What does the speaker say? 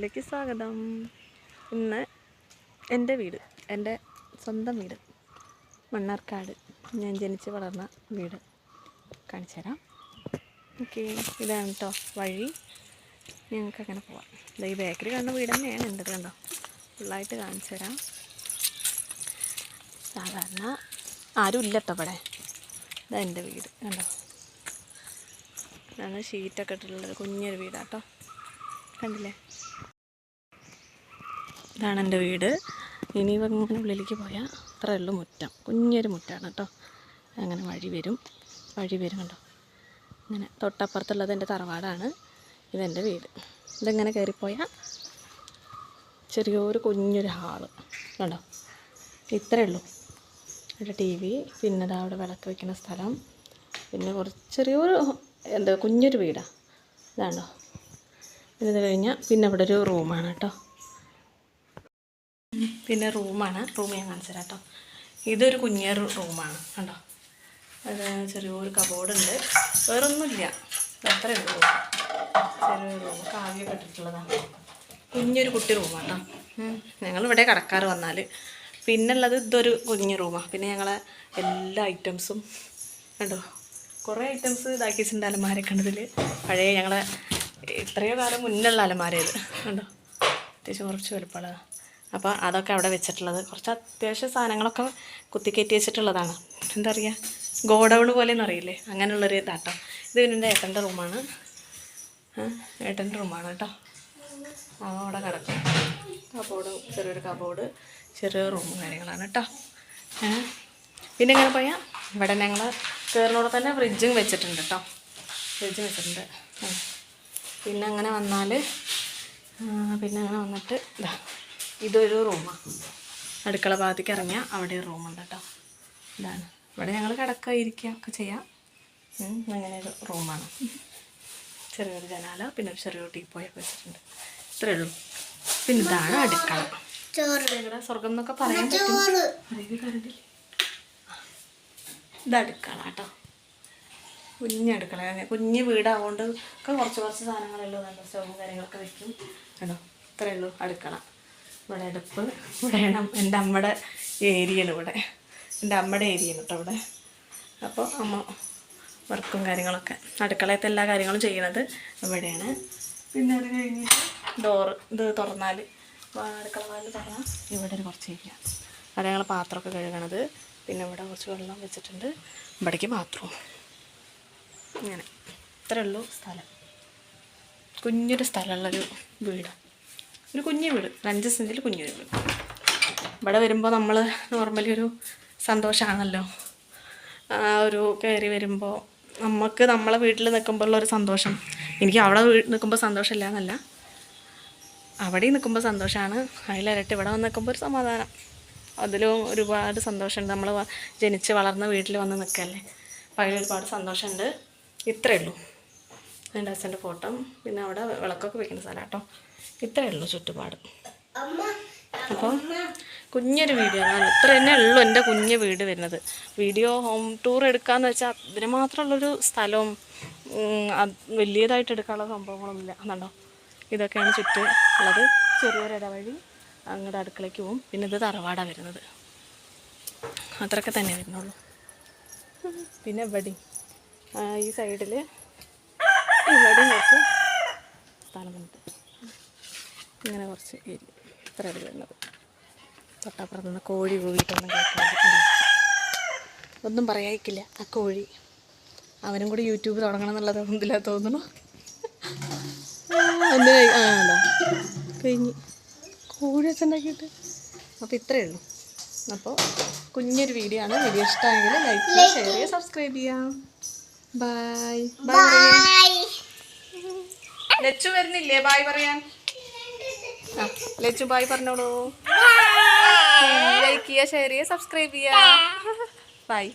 വീഡിയോയിലേക്ക് സ്വാഗതം. ഇന്ന് എന്റെ വീട് എന്റെ സ്വന്തം വീട് മണ്ണാർക്കാട്. ഞാൻ ജനിച്ച് വളർന്ന വീട്. കാണിച്ചു തരാം. ഓക്കെ ഇതാണ് കേട്ടോ വഴി. ഞങ്ങൾക്ക് അങ്ങനെ പോവാം. ഈ ബേക്കറി കാണുന്ന വീട് തന്നെയാണ് എന്റെ കണ്ടോ? ഫുള്ളായിട്ട് കാണിച്ചു തരാം. സാധാരണ ആരും ഇല്ല കേട്ടോ ഇവിടെ. ഇതാ എന്റെ വീട് കണ്ടോ? ഇതാണ് ഷീറ്റൊക്കെ ഇട്ടിട്ടുള്ളത്. കുഞ്ഞൊരു വീടാട്ടോ കണ്ടില്ലേ? ഇതാണ് എന്റെ വീട്. ഇനി ഇങ്ങനെ ഉള്ളിലേക്ക് പോയാൽ അത്രേ ഉള്ളൂ മുറ്റം. കുഞ്ഞൊരു മുറ്റാണ് കേട്ടോ. അങ്ങനെ വഴി വരും. വഴി വരും കണ്ടോ? ഇങ്ങനെ തൊട്ടപ്പുറത്തുള്ളത് എന്റെ തറവാടാണ്. ഇതെന്റെ വീട്. ഇതെങ്ങനെ കയറിപ്പോയാൽ ചെറിയൊരു കുഞ്ഞൊരു ഹാൾ. കണ്ടോ? ഇത്രയേ ഉള്ളൂ. ഇവിടെ ടി വി പിന്നെ ദാ അവിടെ വിളക്ക് വയ്ക്കുന്ന സ്ഥലം. പിന്നെ കുറച്ച് ചെറിയൊരു എന്താ കുഞ്ഞൊരു വീടാണ് ഇതാണോ? ഇത് കഴിഞ്ഞാൽ പിന്നെ ഇവിടെ ഒരു റൂമാണ് കേട്ടോ. പിന്നെ റൂമാണ്. റൂം ഞാൻ കാണിച്ചു കേട്ടോ. ഇതൊരു കുഞ്ഞൊരു റൂമാണ് കണ്ടോ? അത് ചെറിയൊരു കബോർഡ് ഉണ്ട്. വേറൊന്നുമില്ല. അത്രയേ ഉള്ളൂ. ചെറിയൊരു റൂം. കാവ്യൊക്കെ ഇട്ടിട്ടുള്ളതാണ് കുഞ്ഞൊരു കുട്ടി റൂമാണ് കേട്ടോ. ഞങ്ങളിവിടെ കടക്കാറ് വന്നാൽ പിന്നുള്ളത് ഇതൊരു കുഞ്ഞു റൂമാണ് പിന്നെ ഞങ്ങളെ എല്ലാ ഐറ്റംസും കണ്ടോ? കുറേ ഐറ്റംസ് ഇതാക്കി വെച്ചിട്ടുണ്ട് അലമാരൊക്കെ ഉണ്ട് പഴയ ഞങ്ങളെ ഇത്രയോ കാലം മുന്നുള്ള അലമാര ഇത്. കണ്ടോ? അത്യാവശ്യം കുറച്ച് വലുപ്പമുള്ളത്. അപ്പോൾ അതൊക്കെ അവിടെ വെച്ചിട്ടുള്ളത്. കുറച്ച് അത്യാവശ്യം സാധനങ്ങളൊക്കെ കുത്തിക്കയറ്റി വെച്ചിട്ടുള്ളതാണ്. എന്താ പറയുക ഗോഡൗൺ പോലെ അറിയില്ലേ? അങ്ങനെയുള്ളൊരു ഇതാട്ടോ. ഇത് പിന്നെ എന്റെ ഏട്ടന്റെ റൂമാണ്. ഏട്ടന്റെ റൂമാണ് കേട്ടോ. അവൻ അവിടെ കിടക്കും. കബോർഡ് ചെറിയൊരു കബോർഡ് ചെറിയ റൂമും കാര്യങ്ങളാണ് കേട്ടോ. പിന്നെ ഇങ്ങനെ പോയാൽ ഇവിടെ ഞങ്ങൾ കയറിനോടെ തന്നെ ഫ്രിഡ്ജും വെച്ചിട്ടുണ്ട് കേട്ടോ. ഫ്രിഡ്ജും വെച്ചിട്ടുണ്ട്. പിന്നെ അങ്ങനെ വന്നാൽ പിന്നെ അങ്ങനെ വന്നിട്ട് ഇതാ ഇതൊരു റൂമാണ് അടുക്കള ഭാഗത്തേക്ക് ഇറങ്ങിയാൽ അവിടെ ഒരു റൂമുണ്ട് കേട്ടോ. ഇതാണ്. ഇവിടെ ഞങ്ങൾ കിടക്കുക ഇരിക്കുക ഒക്കെ ചെയ്യാം. അങ്ങനെ ഒരു റൂമാണ് ചെറിയൊരു ജനാല പിന്നെ ഒരു ചെറിയൊരു ടീപ്പോയൊക്കെ വെച്ചിട്ടുണ്ട്. ഇത്രയേ ഉള്ളൂ. പിന്നെ ഇതാണ് അടുക്കള. ഇവിടെ സ്വർഗം എന്നൊക്കെ പറയാൻ പറ്റും. അടുക്കള കേട്ടോ. കുഞ്ഞ് അടുക്കള കുഞ്ഞ് വീടാവുകൊണ്ട് ഒക്കെ കുറച്ച് കുറച്ച് സാധനങ്ങളുള്ളൂ നല്ല സ്റ്റൗവും കാര്യങ്ങളൊക്കെ വെക്കും. കേട്ടോ ഇത്രയേ ഉള്ളൂ. അടുക്കള. ഇവിടെ അടുപ്പ് ഇവിടെയാണ് എന്റെ അമ്മയുടെ ഏരിയയാണ് ഇവിടെ. എന്റെ അമ്മയുടെ ഏരിയയാണ് കേട്ടോ ഇവിടെ. അപ്പോൾ അമ്മ വർക്കും കാര്യങ്ങളൊക്കെ. അടുക്കളയത്തെ എല്ലാ കാര്യങ്ങളും ചെയ്യണത് ഇവിടെയാണ്. പിന്നെ അത് കഴിഞ്ഞിട്ട് ഡോറ് ഇത് തുറന്നാൽ അടുക്കള വാതിൽ തുറന്നാൽ ഇവിടെ ഒരു കുറച്ച് ഏരിയ. അവിടെ ഞങ്ങൾ പാത്രമൊക്കെ കഴുകണത്. പിന്നെ ഇവിടെ കുറച്ച് വെള്ളം വെച്ചിട്ടുണ്ട്. ഇവിടേക്ക് ബാത്റൂം ഇങ്ങനെ. ഇത്രേ ഉള്ളൂ സ്ഥലം. കുഞ്ഞൊരു സ്ഥലമുള്ളൊരു വീട്. ഒരു കുഞ്ഞു വീട്. അഞ്ച് സെന്റിൽ കുഞ്ഞൊരു വീട്. ഇവിടെ വരുമ്പോൾ നമ്മൾ നോർമലി ഒരു സന്തോഷമാണല്ലോ ആ ഒരു കയറി വരുമ്പോൾ നമുക്ക് നമ്മളെ വീട്ടിൽ നിൽക്കുമ്പോഴുള്ള ഒരു സന്തോഷം. എനിക്ക് അവിടെ നിൽക്കുമ്പോൾ സന്തോഷമില്ല എന്നല്ല അവിടെ നിൽക്കുമ്പോൾ സന്തോഷമാണ് അതിലിരട്ടി ഇവിടെ വന്ന് നിൽക്കുമ്പോൾ ഒരു സമാധാനം. അതിലും ഒരുപാട് സന്തോഷമുണ്ട്. നമ്മൾ ജനിച്ച് വളർന്ന വീട്ടിൽ വന്ന് നിൽക്കല്ലേ അപ്പോൾ അതിലൊരുപാട് സന്തോഷമുണ്ട്. ഇത്രയേ ഉള്ളൂ എന്റെ അച്ഛന്റെ ഫോട്ടോ. പിന്നെ അവിടെ വിളക്കൊക്കെ വെക്കുന്ന സ്ഥലം കേട്ടോ. ഇത്രയേ ഉള്ളൂ ചുറ്റുപാട്. അപ്പോൾ കുഞ്ഞൊരു വീഡിയോ ആണ്. ഇത്ര തന്നെ ഉള്ളൂ എന്റെ കുഞ്ഞ് വീട് വരുന്നത്. വീഡിയോ ഹോം ടൂർ എടുക്കാന്ന് വെച്ചാൽ അതിന് മാത്രമുള്ളൊരു സ്ഥലവും വലിയതായിട്ട് എടുക്കാനുള്ള സംഭവങ്ങളൊന്നുമില്ല. എന്നുണ്ടോ ഇതൊക്കെയാണ് ചുറ്റും ഉള്ളത്. ചെറിയൊരു ഇടവഴി അങ്ങോട്ട് അടുക്കളയ്ക്ക് പോകും പിന്നെ ഇത് തറവാടാണ് വരുന്നത്. അത്രയൊക്കെ തന്നെ വരുന്നുള്ളൂ. പിന്നെ ഇവിടെ ഈ സൈഡിൽ ഇവിടെയും കുറച്ച് സ്ഥലമുണ്ട് ഇങ്ങനെ കുറച്ച് ഇത്ര ഇത്രയാണ് വരുന്നത് തൊട്ടപ്പുറത്ത് നിന്ന് കോഴി കൂടിയിട്ടൊന്നും കേൾക്കാൻ ഒന്നും പറയാക്കില്ല ആ കോഴി. അവനും കൂടി യൂട്യൂബ് തുടങ്ങണം എന്നുള്ളത് ഇതില്ല തോന്നുന്നു. ഒന്നിനായി ആ അതാ. കഴിഞ്ഞ്. കോഴി വെച്ചുണ്ടാക്കിയിട്ട് അപ്പോൾ ഇത്രയേ ഉള്ളൂ. അപ്പോൾ കുഞ്ഞൊരു വീഡിയോ ആണ്. വീഡിയോ ഇഷ്ടമായെങ്കിൽ ലൈക്ക് ചെയ്യുക ഷെയർ ചെയ്യുക സബ്സ്ക്രൈബ് ചെയ്യാം. ബൈ ബൈ ലച്ചു വരുന്നില്ലേ? ബായ് പറയാൻ. ആ ലച്ചു ബായ് പറഞ്ഞോളൂ. ലൈക്ക് ചെയ്യുക ഷെയർ ചെയ്യുക സബ്സ്ക്രൈബ് ചെയ്യുക. ബൈ